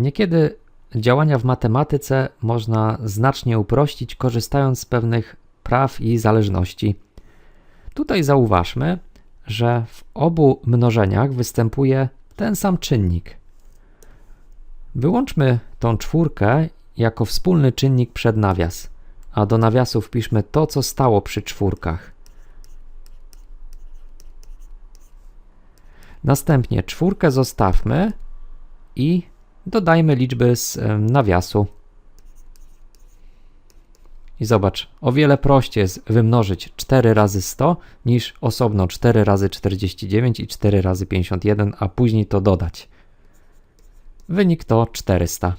Niekiedy działania w matematyce można znacznie uprościć, korzystając z pewnych praw i zależności. Tutaj zauważmy, że w obu mnożeniach występuje ten sam czynnik. Wyłączmy tą czwórkę jako wspólny czynnik przed nawias, a do nawiasu wpiszmy to, co stało przy czwórkach. Następnie czwórkę zostawmy i dodajmy liczby z nawiasu. I zobacz, o wiele prościej jest wymnożyć 4 razy 100 niż osobno 4 razy 49 i 4 razy 51, a później to dodać. Wynik to 400.